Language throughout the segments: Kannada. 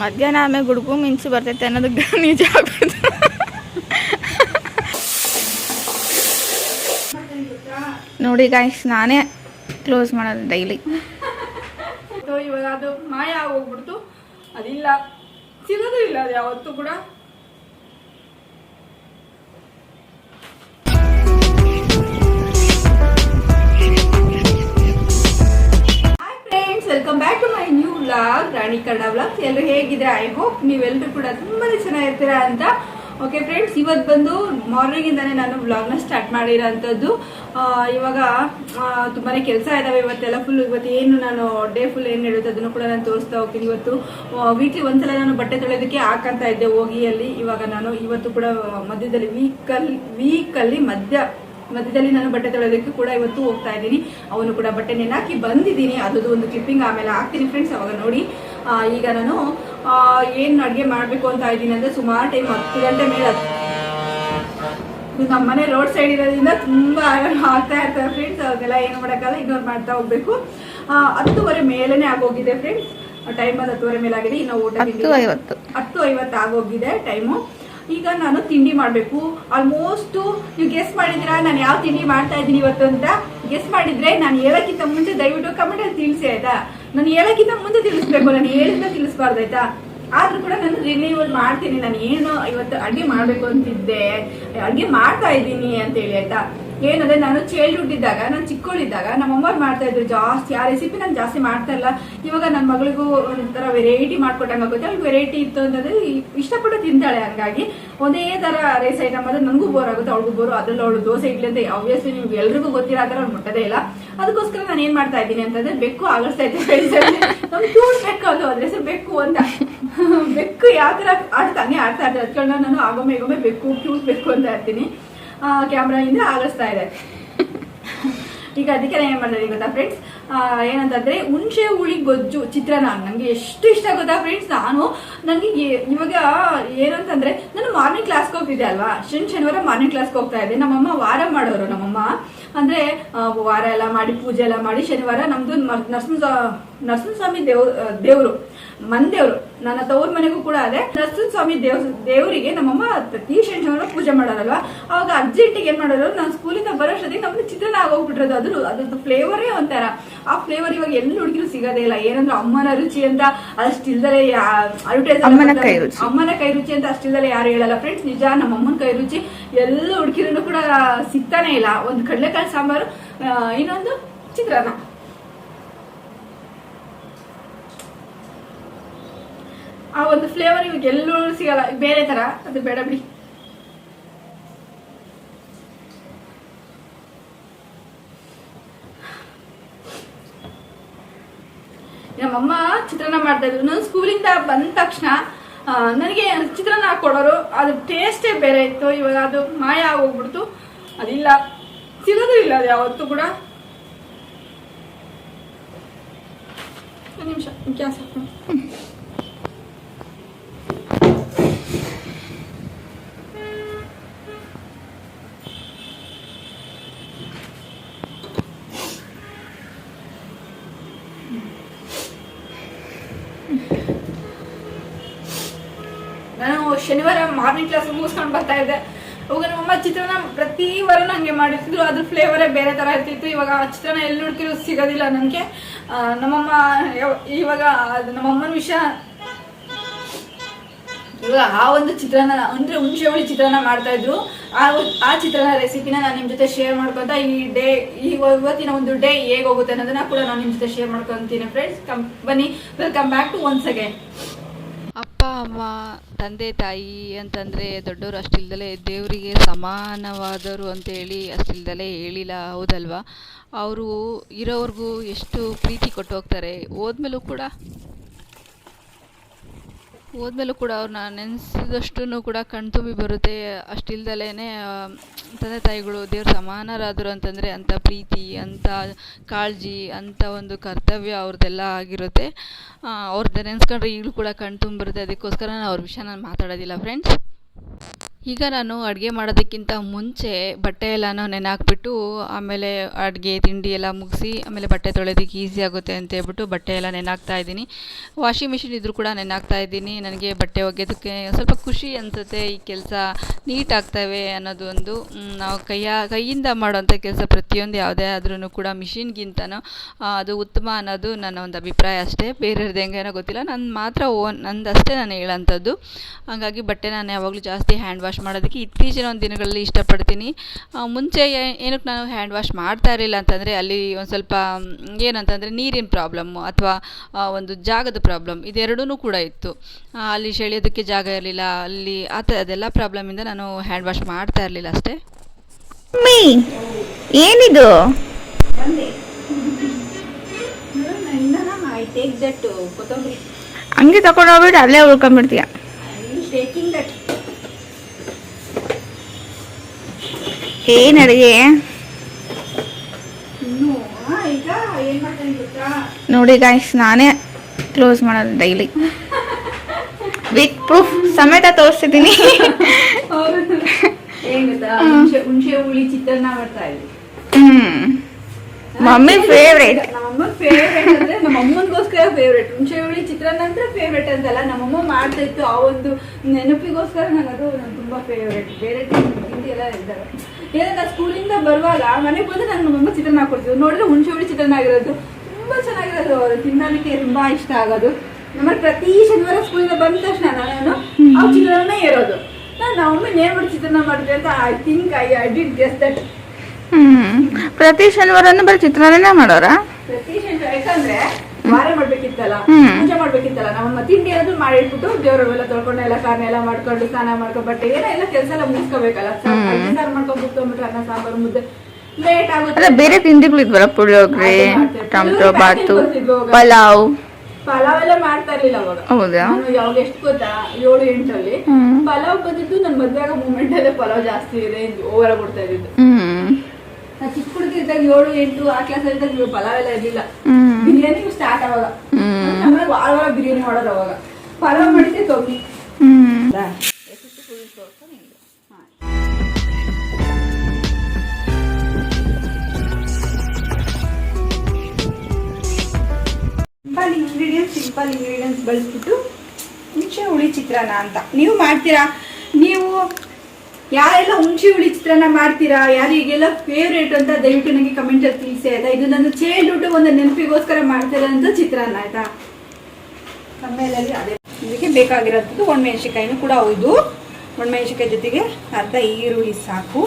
ಮಧ್ಯಾಹ್ನ ಆಮೇಲೆ ಗುಡುಗು ಮಿಂಚು ಬರ್ತೈತೆ ಅನ್ನೋದಕ್ಕೆ ನಿಜ ಆಗ್ಬಿಡ್ತು ನೋಡಿ ಗಾಯ್ಸ್ ನಾನೇ ಕ್ಲೋಸ್ ಮಾಡೋದು ಡೈಲಿ ಇವಾಗ ಅದು ಮಾಯ ಹೋಗ್ಬಿಡ್ತು ಅದಿಲ್ಲ. ಸಿಗೋದು ಇಲ್ಲ ಅದು ಯಾವತ್ತೂ ಕೂಡ. Welcome back to my new vlog Rani Kannada vlogs ಎಲ್ಲರೂ ಹೇಗಿದ್ರೆ ಐ ಹೋಪ್ ನೀವೆಲ್ಲರೂ ಕೂಡ ತುಂಬಾನೇ ಚೆನ್ನಾಗಿರ್ತೀರಾ ಅಂತ. ಓಕೆ ಫ್ರೆಂಡ್ಸ್ ಇವತ್ತು ಬಂದು ಮಾರ್ನಿಂಗ್ ಇಂದಾನೆ ನಾನು ವ್ಲಾಗ್ನ ಸ್ಟಾರ್ಟ್ ಮಾಡಿರೋಂಥದ್ದು. ಇವಾಗ ತುಂಬಾನೇ ಕೆಲಸ ಇದಾವೆ ಇವತ್ತೆಲ್ಲ ಫುಲ್ ಇವತ್ತು ಏನು ನಾನು ಡೇ ಫುಲ್ ಏನು ಹೇಳುತ್ತೆ ಅದನ್ನು ಕೂಡ ನಾನು ತೋರಿಸ್ತಾ ಹೋಗ್ತೀನಿ. ಇವತ್ತು ವೀಕ್ಲಿ ಒಂದ್ಸಲ ನಾನು ಬಟ್ಟೆ ತೊಳೆಯೋದಕ್ಕೆ ಹಾಕಂತ ಇದ್ದೆ ಹೋಗಿ ಅಲ್ಲಿ ಇವಾಗ ನಾನು ಇವತ್ತು ಕೂಡ ಮಧ್ಯದಲ್ಲಿ ವೀಕಲ್ಲಿ ವೀಕಲ್ಲಿ ಮಧ್ಯ ಮಧ್ಯದಲ್ಲಿ ನಾನು ಬಟ್ಟೆ ತೊಳೆಯೋದಕ್ಕೆ ಕೂಡ ಇವತ್ತು ಹೋಗ್ತಾ ಇದ್ದೀನಿ. ಅವನು ಕೂಡ ಬಟ್ಟೆ ನೆನಾಕಿ ಬಂದಿದ್ದೀನಿ. ಅದು ಒಂದು ಕ್ಲಿಪ್ಪಿಂಗ್ ಆಮೇಲೆ ಹಾಕ್ತೀನಿ ಫ್ರೆಂಡ್ಸ್ ಅವಾಗ ನೋಡಿ. ಈಗ ನಾನು ಏನು ಅಡುಗೆ ಮಾಡಬೇಕು ಅಂತ ಇದ್ದೀನಿ ಅಂದ್ರೆ ಸುಮಾರು ಟೈಮ್ ಹತ್ತು ಗಂಟೆ ಮೇಲೆ ನಮ್ಮ ಮನೆ ರೋಡ್ ಸೈಡ್ ಇರೋದ್ರಿಂದ ತುಂಬಾ ಆಗ್ತಾ ಇರ್ತಾರೆ ಫ್ರೆಂಡ್ಸ್ ಅದೆಲ್ಲ ಏನು ಮಾಡೋಕ್ಕಲ್ಲ ಇಗ್ನೋರ್ ಮಾಡ್ತಾ ಹೋಗ್ಬೇಕು. ಹತ್ತುವರೆ ಮೇಲೇನೆ ಆಗೋಗಿದೆ ಫ್ರೆಂಡ್ಸ್ ಟೈಮ್ ಅದು ಹತ್ತುವರೆ ಮೇಲೆ ಆಗಿದೆ ಇನ್ನು ಊಟ ಹತ್ತು ಐವತ್ತು ಆಗೋಗಿದೆ ಟೈಮು ಈಗ ನಾನು ತಿಂಡಿ ಮಾಡಬೇಕು. ಆಲ್ಮೋಸ್ಟ್ ನೀವು ಗೆಸ್ ಮಾಡಿದಿರಾ ನಾನು ಯಾವ ತಿಂಡಿ ಮಾಡ್ತಾ ಇದ್ದೀನಿ ಇವತ್ತು ಅಂತ? ಗೆಸ್ ಮಾಡಿದ್ರೆ ನಾನು ಹೇಳಕ್ಕಿಂತ ಮುಂಚೆ ದಯವಿಟ್ಟು ಕಮೆಂಟ್ ಅಲ್ಲಿ ತಿಳಿಸಿ, ಆಯ್ತಾ? ನಾನು ಹೇಳಕ್ಕಿಂತ ಮುಂದೆ ತಿಳಿಸ್ಬೇಕು. ನಾನು ಹೇಳಿದ ತಿಳಿಸ್ಬಾರ್ದು, ಆಯ್ತಾ? ಆದ್ರೂ ಕೂಡ ನಾನು ರಿನ್ಯೂವಲ್ ಮಾಡ್ತೀನಿ. ನಾನು ಏನು ಇವತ್ತು ಅಡುಗೆ ಮಾಡಬೇಕು ಅಂತಿದ್ದೆ. ಅಡುಗೆ ಮಾಡ್ತಾ ಇದ್ದೀನಿ ಅಂತ ಹೇಳಿ ಆಯ್ತಾ? ಏನಂದ್ರೆ ನಾನು ಚೈಲ್ಡ್ಹುಡ್ ಇದ್ದಾಗ, ನಾನು ಚಿಕ್ಕವಳಿದ್ದಾಗ ನಮ್ಮಮ್ಮ ಮಾಡ್ತಾ ಇದ್ರು ಜಾಸ್ತಿ. ಆ ರೆಸಿಪಿ ನಾನು ಜಾಸ್ತಿ ಮಾಡ್ತಾ ಇಲ್ಲ ಇವಾಗ ನನ್ನ ಮಗಳಿಗೂ ಒಂಥರ ವೆರೈಟಿ ಮಾಡ್ಕೊಟ್ಟಂಗೆ ಆಗುತ್ತೆ ಅವ್ಳಿಗೆ ವೆರೈಟಿ ಇತ್ತು ಅಂತಂದ್ರೆ ಇಷ್ಟಪಟ್ಟು ತಿಂತಾಳೆ ಹಂಗಾಗಿ. ಒಂದೇ ತರ ರೈಸ್ ಐಟಮ್ ಅಂದ್ರೆ ನನಗೂ ಬೋರ್ ಆಗುತ್ತೆ, ಅವಳಿಗೂ ಬೋರ್ ಅದ್ರಲ್ಲಿ ಅವಳು ದೋಸೆ, ಇಡ್ಲಿ ಅಂತ ಆಬ್ವಿಯಸ್ಲಿ ನಿಮ್ಗೆ ಎಲ್ರಿಗೂ ಗೊತ್ತಿರೋ ಆತರ ಅವ್ಳು ಮುಟ್ಟದೇ ಇಲ್ಲ. ಅದಕ್ಕೋಸ್ಕರ ನಾನು ಏನ್ ಮಾಡ್ತಾ ಇದ್ದೀನಿ ಅಂತಂದ್ರೆ ಬೆಕ್ಕು ಆಗಸ್ತಾ ಇದ್ದೆ ನಮ್ಗೆ ಬೆಕ್ಕು ಅದು, ಅದ್ರ ಹೆಸರು ಬೆಕ್ಕು ಅಂತ. ಬೆಕ್ಕು ಯಾವ ತರ ಆಡ್ತಾ ಹಂಗೆ ಆಡ್ತಾ ಇರ್ತಾರೆ ಅದಕ್ಕೆ ನಾನು ಆಗೊಮ್ಮೆ ಆಗೊಮ್ಮೆ ಬೆಕ್ಕು ಕ್ಯೂಟ್ ಬೆಕ್ಕು ಅಂತ ಇರ್ತೀನಿ ಕ್ಯಾಮ್ರಾಯಿಂದ ಆಗಸ್ತಾ ಇದೆ ಈಗ ಅದಕ್ಕೆ ನಾನು ಏನ್ ಮಾಡಿದೆ ಗೊತ್ತಾ ಫ್ರೆಂಡ್ಸ್ ಏನಂತಂದ್ರೆ ಹುಣಸೆ ಹುಳಿ ಗೊಜ್ಜು ಚಿತ್ರಾನ್ನ ನಂಗೆ ಎಷ್ಟು ಇಷ್ಟ ಗೊತ್ತಾ ಫ್ರೆಂಡ್ಸ್ ನಾನು ನನಗೆ ಇವಾಗ ಏನಂತಂದ್ರೆ ನಾನು ಮಾರ್ನಿಂಗ್ ಕ್ಲಾಸ್ಗೆ ಹೋಗ್ತಿದ್ದೆ ಅಲ್ವಾ? ಶನಿ, ಶನಿವಾರ ಮಾರ್ನಿಂಗ್ ಕ್ಲಾಸ್ಗೆ ಹೋಗ್ತಾ ಇದ್ದೆ. ನಮ್ಮಮ್ಮ ವಾರ ಮಾಡೋರು ನಮ್ಮಮ್ಮ. ಅಂದ್ರೆ ವಾರ ಎಲ್ಲ ಮಾಡಿ, ಪೂಜೆ ಎಲ್ಲ ಮಾಡಿ ಶನಿವಾರ ನಮ್ದು ನರಸಿಂಹ ನರಸಿಂಹ ಸ್ವಾಮಿ ದೇವ್ ದೇವ್ರು. ಮನ್ ದೇವ್ರು ನನ್ನ ತವ್ರ ಮನೆಗೂ ಕೂಡ ಅದೇ. ನರಸಿಂಹ ಸ್ವಾಮಿ ದೇವ್ ದೇವರಿಗೆ ನಮ್ಮಮ್ಮ ಪ್ರತಿ ಶನಿವಾರ ಪೂಜೆ ಮಾಡೋದಲ್ವ? ಅವಾಗ ಅರ್ಜೆಂಟಿಗೆ ಏನ್ ಮಾಡೋರು ನಾನು ಸ್ಕೂಲಿಂದ ಬರೋಷ್ಟೊತ್ತಿಗೆ ನಮ್ದು ಚಿತ್ರನ ಆಗೋಗ್ಬಿಟ್ರದ್ದು ಅದ್ರ ಅದ್ರದ್ದು ಫ್ಲೇವರೇ ಒಂಥರ. ಆ ಫ್ಲೇವರ್ ಇವಾಗ ಎಲ್ಲಿ ಹುಡುಗಿರು ಸಿಗೋದೇ ಇಲ್ಲ. ಏನಂದ್ರೆ ಅಮ್ಮನ ರುಚಿ ಅಂತ ಅಷ್ಟಿಲ್ದಲೆ ಅಡ್ವರ್ಟೈಸ್ ಅಮ್ಮನ ಕೈ ರುಚಿ. ಅಂತ ಅಷ್ಟಿಲ್ದಲೆ ಯಾರು ಹೇಳಲ್ಲ. ಫ್ರೆಂಡ್ಸ್ ನಿಜ ನಮ್ಮ ಅಮ್ಮನ ಕೈ ರುಚಿ ಎಲ್ಲ ಹುಡುಗಿರೂ ಕೂಡ ಸಿಗ್ತಾನೆ ಇಲ್ಲ. ಒಂದು ಕಡಲೆಕಾಯಿ ಸಾಂಬಾರು ಇನ್ನೊಂದು ಚಿತ್ರಾನ್ನ. ಆ ಒಂದು ಫ್ಲೇವರ್ ಇವಾಗ ಎಲ್ಲೂ ಸಿಗಲ್ಲ. ಬೇರೆ ತರ. ಅದು ಬೇಡ ಬಿಡಿ. ನಮ್ಮಮ್ಮ ಚಿತ್ರಾನ್ನ ಮಾಡ್ತಾ ಇದ್ರು. ನಾನು ಸ್ಕೂಲಿಂದ ಬಂದ ತಕ್ಷಣ ನನಗೆ ಚಿತ್ರಾನ್ನ ಹಾಕೊಡೋರು ಅದು ಟೇಸ್ಟೇ ಬೇರೆ ಇತ್ತು. ಇವಾಗ ಅದು ಮಾಯ ಆಗೋಗ್ಬಿಡ್ತು. ಅದಿಲ್ಲ. ಸಿಗೋದು ಇಲ್ಲ ಅದು ಯಾವತ್ತೂ ಕೂಡ. ನಿಮಿಷ. ಗ್ಯಾಸ್ ಹಾಕ್ತೀನಿ. ನಾನು ಶನಿವಾರ ಮಾರ್ನಿಂಗ್ ಕ್ಲಾಸ್ ಮುಗಿಸ್ಕೊಂಡು ಬರ್ತಾ ಇದ್ದೆ. ಅವಾಗ ನಮ್ಮಮ್ಮ ಚಿತ್ರಾನ್ನ ಪ್ರತಿ ವಾರ ನಂಗೆ ಮಾಡಿರ್ತಿದ್ರು. ಅದ್ರ ಫ್ಲೇವರೇ ಬೇರೆ ತರ ಇರ್ತಿತ್ತು. ಇವಾಗ ಆ ಚಿತ್ರಾನ್ನ ಎಲ್ಲಿ ಹುಡುಕಿದ್ರು ಸಿಗೋದಿಲ್ಲ ನನಗೆ. ನಮ್ಮಮ್ಮ, ಇವಾಗ ನಮ್ಮಮ್ಮನ ವಿಷಯ ಇವಾಗ ಆ ಒಂದು ಚಿತ್ರಾನ್ನ ಅಂದ್ರೆ ಹುಣಸೆ ಹುಳಿ ಚಿತ್ರಾನ್ನ ಮಾಡ್ತಾ ಇದ್ರು. ಆ ಆ ಚಿತ್ರಾನ್ನ ರೆಸಿಪಿನ ನಾನು ನಿಮ್ ಜೊತೆ ಶೇರ್ ಮಾಡ್ಕೊಂತ ಈ ಡೇ ಈ ಇವತ್ತಿನ ಒಂದು ಡೇ ಹೇಗೆ ಹೋಗುತ್ತೆ ಅನ್ನೋದನ್ನ ಕೂಡ ನಾನು ನಿಮ್ ಜೊತೆ ಶೇರ್ ಮಾಡ್ಕೊಂತೀನಿ ಫ್ರೆಂಡ್ಸ್ ಕಮ್ ಬನ್ನಿ. Welcome back to once again ಅಪ್ಪ, ಅಮ್ಮ, ತಂದೆ, ತಾಯಿ ಅಂತಂದರೆ ದೊಡ್ಡವರು ಅಷ್ಟಿಲ್ದಲೇ ದೇವರಿಗೆ ಅಂತ ಅಂತೇಳಿ ಅಷ್ಟಿಲ್ದಲೇ ಹೇಳಿಲ್ಲ, ಹೌದಲ್ವಾ? ಅವರು ಇರೋವ್ರಿಗೂ ಎಷ್ಟು ಪ್ರೀತಿ ಕೊಟ್ಟು ಹೋಗ್ತಾರೆ. ಹೋದ್ಮೇಲೂ ಕೂಡ ಹೋದ್ಮೇಲೂ ಕೂಡ ಅವ್ರನ್ನ ನೆನೆಸಿದಷ್ಟು ಕೂಡ ಕಣ್ತುಂಬಿ ಬರುತ್ತೆ. ಅಷ್ಟಿಲ್ದಲೇ ತಂದೆ ತಾಯಿಗಳು ದೇವ್ರ ಸಮಾನರಾದರು ಅಂತಂದರೆ ಅಂಥ ಪ್ರೀತಿ, ಅಂಥ ಕಾಳಜಿ, ಅಂಥ ಒಂದು ಕರ್ತವ್ಯ ಅವ್ರದ್ದೆಲ್ಲ ಆಗಿರುತ್ತೆ. ಅವ್ರದ್ದು ನೆನೆಸ್ಕೊಂಡ್ರೆ ಈಗಲೂ ಕೂಡ ಕಣ್ತುಂಬರುತ್ತೆ ಅದಕ್ಕೋಸ್ಕರ ನಾನು ಅವ್ರ ವಿಷಯ ನಾನು ಮಾತಾಡೋದಿಲ್ಲ ಫ್ರೆಂಡ್ಸ್ ಈಗ ನಾನು ಅಡುಗೆ ಮಾಡೋದಕ್ಕಿಂತ ಮುಂಚೆ ಬಟ್ಟೆ ಎಲ್ಲನೂ ನೆನೆ ಹಾಕ್ಬಿಟ್ಟು ಆಮೇಲೆ ಅಡುಗೆ ತಿಂಡಿ ಎಲ್ಲ ಮುಗಿಸಿ, ಆಮೇಲೆ ಬಟ್ಟೆ ತೊಳೆಯೋದಕ್ಕೆ ಈಸಿ ಆಗುತ್ತೆ ಅಂತ ಹೇಳ್ಬಿಟ್ಟು ಬಟ್ಟೆ ಎಲ್ಲ ನೆನೆ ಹಾಕ್ತಾ ಇದ್ದೀನಿ. ವಾಷಿಂಗ್ ಮಿಷಿನ್ ಇದ್ದರೂ ಕೂಡ ನೆನೆ ಹಾಕ್ತಾ ಇದ್ದೀನಿ. ನನಗೆ ಬಟ್ಟೆ ಒಗೆಯೋದಕ್ಕೆ ಸ್ವಲ್ಪ ಖುಷಿ ಅನಿಸುತ್ತೆ. ಈ ಕೆಲಸ ನೀಟ್ ಆಗ್ತವೆ ಅನ್ನೋದು ಒಂದು ನಾವು ಕೈಯ, ಕೈಯಿಂದ ಮಾಡೋವಂಥ ಕೆಲಸ ಪ್ರತಿಯೊಂದು ಯಾವುದೇ ಆದ್ರೂ ಕೂಡ ಮಿಷಿನ್ಗಿಂತನೂ ಅದು ಉತ್ತಮ ಅನ್ನೋದು ನನ್ನ ಒಂದು ಅಭಿಪ್ರಾಯ ಅಷ್ಟೇ. ಬೇರೆಯವ್ರದ್ದು ಹೆಂಗೇನೋ ಗೊತ್ತಿಲ್ಲ. ನನ್ನ ಮಾತ್ರ ಓನ್, ನಂದಷ್ಟೇ ನಾನು ಹೇಳೋಂಥದ್ದು. ಹಾಗಾಗಿ ಬಟ್ಟೆ ನಾನು ಯಾವಾಗಲೂ ಜಾಸ್ತಿ ಹ್ಯಾಂಡ್ ವಾಶ್ ಮಾಡೋದಕ್ಕೆ ಇತ್ತೀಚಿನ ಒಂದು ದಿನಗಳಲ್ಲಿ ಇಷ್ಟಪಡ್ತೀನಿ. ಮುಂಚೆ ಏನಕ್ಕೆ ನಾನು ಹ್ಯಾಂಡ್ ವಾಶ್ ಮಾಡ್ತಾ ಇರಲಿಲ್ಲ ಅಂತಂದರೆ ಅಲ್ಲಿ ಒಂದು ಸ್ವಲ್ಪ ಏನಂತಂದರೆ ನೀರಿನ ಪ್ರಾಬ್ಲಮ್ಮು ಅಥವಾ ಒಂದು ಜಾಗದ ಪ್ರಾಬ್ಲಮ್ ಇದೆರಡೂ ಕೂಡ ಇತ್ತು. ಅಲ್ಲಿ ಸೆಳೆಯೋದಕ್ಕೆ ಜಾಗ ಇರಲಿಲ್ಲ ಅಲ್ಲಿ ಆ ಥರ ಅದೆಲ್ಲ ಪ್ರಾಬ್ಲಮಿಂದ ನಾನು ಹ್ಯಾಂಡ್ ವಾಶ್ ಮಾಡ್ತಾ ಇರಲಿಲ್ಲ ಅಷ್ಟೇ. ಮೀ ಏನಿದು? ಬಂದೆ. ಐ ಟೇಕ್ ದಟ್ ಕೊತ್ತಂಬರಿ. ಹಂಗೆ ತಗೊಂಡು ಹೋಗ್ಬಿಟ್ಟು ಅಲ್ಲೇ ಉಳ್ಕೊಂಡ್ಬಿಡ್ತೀಯ ಟೇಕಿಂಗ್ ದಟ್ ಏನ್ ಅಡುಗೆ ನೋಡಿ ಗಾಯ್ಸ್ ನಾನೇ ಕ್ಲೋಸ್ ಮಾಡೋದು ಡೈಲಿ ವಿತ್ ಪ್ರೂಫ್ ಸಮೇತ ತೋರಿಸ್ತಿದ್ದೀನಿ ಮಮ್ಮಿ ಫೇವ್ರೇಟ್ ನಮ್ಮಮ್ಮ ಫೇವ್ರೇಟ್ ಅಂದ್ರೆ ನಮ್ಮ ಅಮ್ಮನ್ಗೋಸ್ಕರ ಫೇವ್ರೇಟ್ ಹುಣಸೆ ಹುಳಿ ಚಿತ್ರಾನ್ನ ಅಂದ್ರೆ ಫೇವ್ರೇಟ್ ಅಂತಲ್ಲ ನಮ್ಮಮ್ಮ ಮಾಡ್ತಾ ಇತ್ತು ಆ ಒಂದು ನೆನಪಿಗೋಸ್ಕರ ನನಗೆ ಅದು ನನ್ಗೆ ತುಂಬಾ ಫೇವ್ರೇಟ್ ಬೇರೆ ಎಲ್ಲ ಇದ್ದಾರೆ ಏನಂದ್ರೆ ನಾನು ಸ್ಕೂಲಿಂದ ಬರುವಾಗ ಮನೆಗೆ ಬಂದು ನಾನು ನಮ್ಮಮ್ಮ ಚಿತ್ರಾನ್ನ ಕೊಡ್ತಿದ್ರು ನೋಡಿದ್ರೆ ಹುಣಸೆ ಹುಳಿ ಚಿತ್ರಾನ್ನ ಆಗಿರೋದು. ತುಂಬಾ ಚೆನ್ನಾಗಿರೋದು ಅವರು. ತಿನ್ನಲಿಕ್ಕೆ ತುಂಬಾ ಇಷ್ಟ ಆಗೋದು. ನಮ್ಮ ಪ್ರತಿ ಶನಿವಾರ ಸ್ಕೂಲಿಂದ ಬಂದ ತಕ್ಷಣ ನಾನು ಆ ಚಿತ್ರಾನ್ನ ಇರೋದು. ನಾನು ನಮ್ಮಮ್ಮ ನೇರ್ಬಿಟ್ಟು ಚಿತ್ರಾನ್ನ ಮಾಡಿದೆ ಅಂತ I think I I did guess that ಹ್ಮ್. ಪ್ರತಿ ಶನಿವಾರನೂ ಬರೀ ಚಿತ್ರಾನ್ನ ಮಾಡೋರಾ? ಪ್ರತಿ ಶನಿವಾರ. ಯಾಕಂದ್ರೆ ವಾರ ಮಾಡ್ಬೇಕಿತ್ತಲ್ಲ. ಪೂಜೆ ಮಾಡ್ಬೇಕಿತ್ತಲ್ಲ ನಮ್ಮ ತಿಂಡಿ ಏನಾದ್ರು ಮಾಡಿಟ್ಬಿಟ್ಟು ದೇವರವೆಲ್ಲ ತೊಳ್ಕೊಂಡು ಎಲ್ಲ ಕಾರ್ನ ಎಲ್ಲ ಮಾಡ್ಕೊಂಡು ಸ್ನಾನ ಮಾಡ್ಕೊಂಡು ಬಟ್ಟೆ ಏನೋ ಎಲ್ಲ ಕೆಲಸ ಎಲ್ಲ ಮುಗಿಸ್ಕೋಬೇಕಲ್ಲ. ಸಾರು ಮಾಡ್ಕೊಂಡು ಕುತ್ಕೊಂಡ್ಬಿಟ್ರೆ ಅನ್ನ ಸಾಂಬಾರು ಮುದ್ದೆ ಲೇಟ್ ಆಗುತ್ತೆ. ಬೇರೆ ತಿಂಡಿಗಳು ಇದ್ವಲ್ಲ ಪುಳಿಯೋಗ್ರೆ ಟೊಮೆಟೊ ಬಾತು. ಪಲಾವ್. ಪಲಾವ್ ಎಲ್ಲ ಮಾಡ್ತಾ ಇರ್ಲಿಲ್ಲ ಅವಾಗ. ಹೌದಾ? ಯಾವಾಗ ಎಷ್ಟು ಗೊತ್ತಾ? ಏಳು ಎಂಟಲ್ಲಿ. ಪಲಾವ್ ಬಂದಿದ್ದು ನನ್ ಮದ್ವೆ ಆಗ ಮೂಮೆಂಟ್ ಅಲ್ಲೇ ಪಲಾವ್ ಜಾಸ್ತಿ ಇದೆ ಓವರ್ ಬಿಡ್ತಾ ಇದ್ದಿದ್ದು. ನಾ ಚಿಕ್ಕ ಹುಡುಗಿ ಇದ್ದಾಗ ಏಳು ಎಂಟು ಆ ಕ್ಲಾಸ್ ಇದ್ದಾಗ ಪಲಾವ್ ಎಲ್ಲ ಇರ್ಲಿಲ್ಲ. ಬಿರಿಯಾನಿ ಸ್ಟಾರ್ಟ್ ಅವಾಗ ಆಮೇಲೆ ವಾರ ವಾರ ಬಿರಿಯಾನಿ ಮಾಡೋದು ಅವಾಗ. ಪಲಾವ್ ಕಮ್ಮಿ ಹ್ಮ್. ಸಿಂಪಲ್ ಇಂಗ್ರೀಡಿಯೆಂಟ್ಸ್ ಸಿಂಪಲ್ ಇಂಗ್ರೀಡಿಯೆಂಟ್ಸ್ ಬಳಸ್ಬಿಟ್ಟು ಮುಂಚೆ ಹುಳಿ ಚಿತ್ರಾನ್ನ ಅಂತ. ನೀವು ಮಾಡ್ತೀರಾ? ನೀವು ಯಾರೆಲ್ಲ ಹುಣಸೆ ಹುಳಿ ಚಿತ್ರಾನ್ನ ಮಾಡ್ತೀರಾ? ಯಾರಿಗೆಲ್ಲ ಫೇವ್ರೇಟ್ ಅಂತ ದಯವಿಟ್ಟು ನನಗೆ ಕಮೆಂಟ್ ಅಲ್ಲಿ ತಿಳಿಸಿ, ಆಯ್ತಾ? ಇದು ನನ್ನ ಚೈಲ್ಡ್ಹುಡ್ ಒಂದು ನೆನಪಿಗೋಸ್ಕರ ಮಾಡ್ತಿರೋಂಥ ಚಿತ್ರಾನ್ನ, ಆಯ್ತಾ? ಆಮೇಲೆ ಅದೇ. ಇದಕ್ಕೆ ಬೇಕಾಗಿರೋದು ಒಣಮೆಣಸಿಕಾಯಿನೂ ಕೂಡ ಹೌದು. ಒಣಮೆಣಸಿಕಾಯಿ ಜೊತೆಗೆ ಅರ್ಧ ಈರುಳ್ಳಿ ಸಾಕು.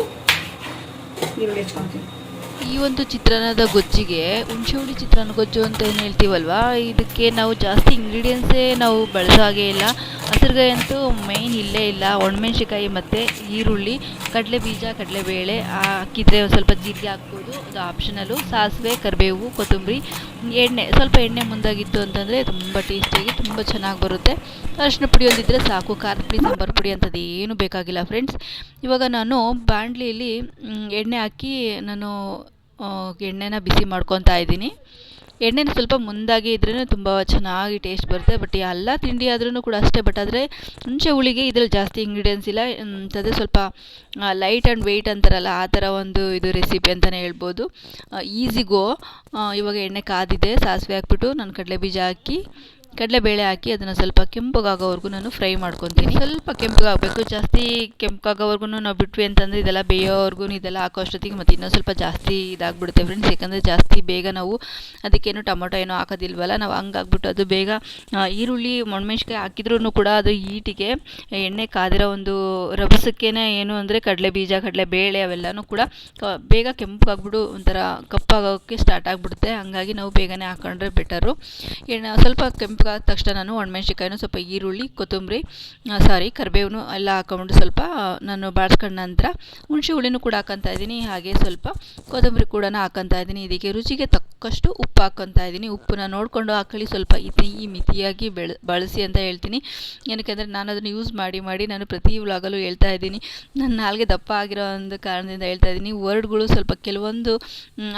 ಈರುಳ್ಳಿ ಹೆಚ್ಕೊತೀನಿ ಈ ಒಂದು ಚಿತ್ರಾನ್ನದ ಗೊಜ್ಜಿಗೆ ಹುಣಸೆ ಹುಳಿ ಚಿತ್ರಾನ್ನ ಗೊಜ್ಜು ಅಂತ ಏನು ಹೇಳ್ತೀವಲ್ವಾ? ಇದಕ್ಕೆ ನಾವು ಜಾಸ್ತಿ ಇಂಗ್ರೀಡಿಯೆಂಟ್ಸೇ ನಾವು ಬಳಸೋ ಹಾಗೆ ಇಲ್ಲ. ಹಸಿರುಗಾಯಿ ಅಂತೂ ಮೈನ್ ಇಲ್ಲೇ ಇಲ್ಲ. ಒಣಮೆಣ್ಸಿಕಾಯಿ ಮತ್ತು ಈರುಳ್ಳಿ ಕಡಲೆ ಬೀಜ ಕಡಲೆಬೇಳೆ ಹಾಕಿದರೆ ಒಂದು ಸ್ವಲ್ಪ ಜೀರಿಗೆ ಹಾಕ್ಬೋದು. ಅದು ಆಪ್ಷನಲ್ಲು ಸಾಸಿವೆ, ಕರಿಬೇವು, ಕೊತ್ತಂಬರಿ, ಎಣ್ಣೆ. ಸ್ವಲ್ಪ ಎಣ್ಣೆ ಮುಂದಾಗಿತ್ತು ಅಂತಂದರೆ ತುಂಬ ಟೇಸ್ಟಿಯಾಗಿ ತುಂಬ ಚೆನ್ನಾಗಿ ಬರುತ್ತೆ. ಅರಿಶಿನ ಪುಡಿ ಒಂದಿದ್ದರೆ ಸಾಕು. ಖಾರದ ಪುಡಿ, ಸಾಂಬಾರು ಪುಡಿ ಅಂಥದ್ದು ಏನು ಬೇಕಾಗಿಲ್ಲ ಫ್ರೆಂಡ್ಸ್ ಇವಾಗ ನಾನು ಬಾಣಲಿಯಲ್ಲಿ ಎಣ್ಣೆ ಹಾಕಿ ನಾನು ಎಣ್ಣೆನ ಬಿಸಿ ಮಾಡ್ಕೊತಾ ಇದ್ದೀನಿ. ಎಣ್ಣೆನ ಸ್ವಲ್ಪ ಮುಂದಾಗಿ ಇದ್ರೂ ತುಂಬ ಚೆನ್ನಾಗಿ ಟೇಸ್ಟ್ ಬರುತ್ತೆ. ಬಟ್ ಎಲ್ಲ ತಿಂಡಿ ಆದ್ರೂ ಕೂಡ ಅಷ್ಟೇ. ಬಟ್ ಆದರೆ ಹುಣಸೆ ಹುಳಿಗೆ ಇದ್ರಲ್ಲಿ ಜಾಸ್ತಿ ಇಂಗ್ರೀಡಿಯೆಂಟ್ಸ್ ಇಲ್ಲ. ಅಂತಂದರೆ ಸ್ವಲ್ಪ ಲೈಟ್ ಆ್ಯಂಡ್ ವೆಯ್ಟ್ ಅಂತಾರಲ್ಲ, ಆ ಥರ ಒಂದು ಇದು ರೆಸಿಪಿ ಅಂತಲೇ ಹೇಳ್ಬೋದು. ಈಸಿಗೋ ಇವಾಗ ಎಣ್ಣೆ ಕಾದಿದೆ, ಸಾಸಿವೆ ಹಾಕ್ಬಿಟ್ಟು, ನಾನು ಕಡಲೆ ಬೀಜ ಹಾಕಿ ಕಡಲೆಬೇಳೆ ಹಾಕಿ ಅದನ್ನು ಸ್ವಲ್ಪ ಕೆಂಪಗಾಗೋವರೆಗೂ ನಾನು ಫ್ರೈ ಮಾಡ್ಕೊತೀನಿ. ಸ್ವಲ್ಪ ಕೆಂಪಗಾಗಬೇಕು, ಜಾಸ್ತಿ ಕೆಂಪಗಾಗೋವರೆಗೂ ನಾವು ಬಿಟ್ವಿ ಅಂತಂದರೆ ಇದೆಲ್ಲ ಬೇಯೋವರೆಗೂ ಇದೆಲ್ಲ ಹಾಕೋ ಅಷ್ಟೊತ್ತಿಗೆ ಮತ್ತು ಇನ್ನೊಂದು ಸ್ವಲ್ಪ ಜಾಸ್ತಿ ಇದಾಗ್ಬಿಡುತ್ತೆ ಫ್ರೆಂಡ್ಸ್ ಯಾಕಂದರೆ ಜಾಸ್ತಿ ಬೇಗ ನಾವು ಅದಕ್ಕೇನು ಟೊಮೊಟೊ ಏನೋ ಹಾಕೋದಿಲ್ವಲ್ಲ, ನಾವು ಹಂಗಾಗ್ಬಿಟ್ಟು ಅದು ಬೇಗ ಈರುಳ್ಳಿ ಮೊಣ್ಮೆಣ್ಸಿಕಾಯಿ ಹಾಕಿದ್ರೂ ಕೂಡ ಅದು ಈಟಿಗೆ ಎಣ್ಣೆ ಕಾದಿರೋ ಒಂದು ರಭಸಕ್ಕೇನೆ ಏನು ಅಂದರೆ ಕಡಲೆ ಬೀಜ ಕಡಲೆ ಬೇಳೆ ಅವೆಲ್ಲನೂ ಕೂಡ ಬೇಗ ಕೆಂಪಗಾಗ್ಬಿಟ್ಟು ಒಂಥರ ಕಪ್ಪಾಗೋಕ್ಕೆ ಸ್ಟಾರ್ಟ್ ಆಗಿಬಿಡುತ್ತೆ. ಹಂಗಾಗಿ ನಾವು ಬೇಗನೆ ಹಾಕೊಂಡ್ರೆ ಬೆಟರು ಸ್ವಲ್ಪ ಕೆಂಪಗಾದ ತಕ್ಷಣ ನಾನು ಒಣಮೆಣ್ಸಿಕಾಯನ್ನು ಸ್ವಲ್ಪ ಈರುಳ್ಳಿ, ಕೊತ್ತಂಬರಿ ಸಾರಿ ಕರಿಬೇವು ಎಲ್ಲ ಹಾಕೊಂಡು ಸ್ವಲ್ಪ ನಾನು ಬಾಡಿಸ್ಕೊಂಡ ನಂತರ ಹುಣಸೆ ಹುಳಿನೂ ಕೂಡ ಹಾಕೊತಾ ಇದ್ದೀನಿ. ಹಾಗೆ ಸ್ವಲ್ಪ ಕೊತ್ತಂಬರಿ ಕೂಡ ಹಾಕೊತಾ ಇದ್ದೀನಿ. ಇದಕ್ಕೆ ರುಚಿಗೆ ತಕ್ಕಷ್ಟು ಉಪ್ಪು ಹಾಕೊತಾ ಇದ್ದೀನಿ. ಉಪ್ಪನ್ನ ನೋಡಿಕೊಂಡು ಹಾಕೊಳ್ಳಿ. ಸ್ವಲ್ಪ ಇತಿ ಈ ಮಿತಿಯಾಗಿ ಬೆಳ, ಬಳಸಿ ಅಂತ ಹೇಳ್ತೀನಿ. ಏನಕ್ಕೆಂದರೆ ನಾನು ಅದನ್ನು ಯೂಸ್ ಮಾಡಿ ಮಾಡಿ ನಾನು ಪ್ರತಿ ವ್ಲಾಗಲ್ಲೂ ಹೇಳ್ತಾ ಇದ್ದೀನಿ. ನನ್ನ ನಾಲ್ಗೆ ದಪ್ಪ ಆಗಿರೋ ಒಂದು ಕಾರಣದಿಂದ ಹೇಳ್ತಾ ಇದ್ದೀನಿ. ವರ್ಡ್ಗಳು ಸ್ವಲ್ಪ ಕೆಲವೊಂದು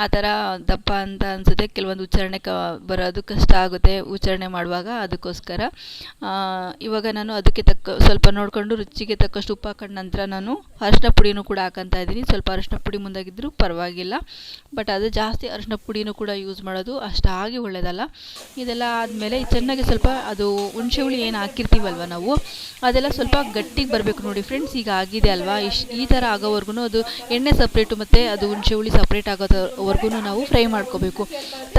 ಆ ಥರ ದಪ್ಪ ಅಂತ ಅನಿಸುತ್ತೆ. ಕೆಲವೊಂದು ಉಚ್ಚಾರಣೆ ಕ ಬರೋದು ಕಷ್ಟ ಆಗುತ್ತೆ. ಉಚ್ಚಾರಣೆ ಮಾಡುವಾಗ ಇವಾಗ ಅದಕ್ಕೋಸ್ಕರ ಇವಾಗ ನಾನು ಅದಕ್ಕೆ ತಕ್ಕ, ಸ್ವಲ್ಪ ನೋಡಿಕೊಂಡು ರುಚಿಗೆ ತಕ್ಕಷ್ಟು ಉಪ್ಪು ಹಾಕೊಂಡ ನಂತರ ನಾನು ಅರಿಶಿನ ಪುಡಿನೂ ಕೂಡ ಹಾಕೊತಾ ಇದ್ದೀನಿ. ಸ್ವಲ್ಪ ಅರಿಶಿನ ಪುಡಿ ಮುಂದಾಗಿದ್ದರೂ ಪರವಾಗಿಲ್ಲ. ಬಟ್ ಅದು ಜಾಸ್ತಿ ಅರಿಶಿನ ಪುಡಿನೂ ಕೂಡ ಯೂಸ್ ಮಾಡೋದು ಅಷ್ಟಾಗಿ ಒಳ್ಳೆಯದಲ್ಲ ಇದೆಲ್ಲ ಆದಮೇಲೆ ಚೆನ್ನಾಗಿ ಸ್ವಲ್ಪ ಅದು ಹುಣಸೆ ಹುಳಿ ಏನು ಹಾಕಿರ್ತೀವಲ್ವ ನಾವು, ಅದೆಲ್ಲ ಸ್ವಲ್ಪ ಗಟ್ಟಿಗೆ ಬರಬೇಕು ನೋಡಿ ಫ್ರೆಂಡ್ಸ್ ಈಗ ಆಗಿದೆ ಅಲ್ವಾ? ಇಷ್ಟು ಈ ಥರ ಆಗೋವರೆಗೂ ಅದು ಎಣ್ಣೆ ಸಪ್ರೇಟು ಮತ್ತು ಅದು ಹುಣಸೆ ಹುಳಿ ಸಪ್ರೇಟ್ ಆಗೋದವರೆಗೂ ನಾವು ಫ್ರೈ ಮಾಡ್ಕೋಬೇಕು.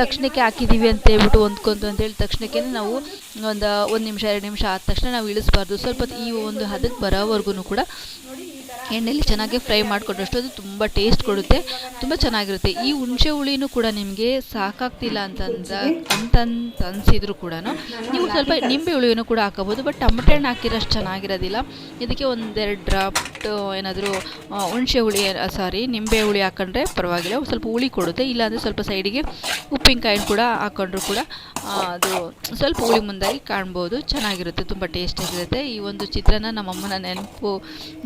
ತಕ್ಷಣಕ್ಕೆ ಹಾಕಿದ್ದೀವಿ ಅಂತ ಹೇಳ್ಬಿಟ್ಟು ಹೊಂದ್ಕೊಂತು ಅಂತೇಳಿ ತಕ್ಷಣಕ್ಕೆ ನಾವು ಒಂದು ಒಂದು ನಿಮಿಷ, ಎರಡು ನಿಮಿಷ ಆದ ತಕ್ಷಣ ನಾವು ಇಳಿಸ್ಬಾರ್ದು. ಸ್ವಲ್ಪ ಈ ಒಂದು ಹದಕ್ಕೆ ಬರೋವರೆಗೂ ಕೂಡ ಎಣ್ಣೆಲಿ ಚೆನ್ನಾಗಿ ಫ್ರೈ ಮಾಡಿಕೊಂಡಷ್ಟು ಅದು ತುಂಬ ಟೇಸ್ಟ್ ಕೊಡುತ್ತೆ, ತುಂಬ ಚೆನ್ನಾಗಿರುತ್ತೆ. ಈ ಹುಣಸೆ ಹುಳಿನೂ ಕೂಡ ನಿಮಗೆ ಸಾಕಾಗ್ತಿಲ್ಲ ಅಂತಂದ ಅಂತಂತ ಅನಿಸಿದ್ರು ಕೂಡ ನೀವು ಸ್ವಲ್ಪ ನಿಂಬೆ ಹುಳಿನೂ ಕೂಡ ಹಾಕೋಬೋದು ಬಟ್ ಟಮಟೆ ಹಣ್ಣು ಹಾಕಿರೋಷ್ಟು ಚೆನ್ನಾಗಿರೋದಿಲ್ಲ. ಇದಕ್ಕೆ ಒಂದೆರಡು ಡ್ರಾಪ್, ಏನಾದರೂ ಹುಣಸೆ ಹುಳಿ, ಸಾರಿ, ನಿಂಬೆ ಹುಳಿ ಹಾಕೊಂಡ್ರೆ ಪರವಾಗಿಲ್ಲ ಸ್ವಲ್ಪ ಹುಳಿ ಕೊಡುತ್ತೆ. ಇಲ್ಲಾಂದರೆ ಸ್ವಲ್ಪ ಸೈಡಿಗೆ ಉಪ್ಪಿನಕಾಯಿ ಕೂಡ ಹಾಕೊಂಡ್ರು ಕೂಡ ಅದು ಸ್ವಲ್ಪ ಹುಳಿ ಮುಂದಾಗಿ ಕಾಣ್ಬೋದು. ಚೆನ್ನಾಗಿರುತ್ತೆ, ತುಂಬ ಟೇಸ್ಟಾಗಿರುತ್ತೆ. ಈ ಒಂದು ಚಿತ್ರಾನ್ನ ನಮ್ಮಮ್ಮನ ನೆನಪು,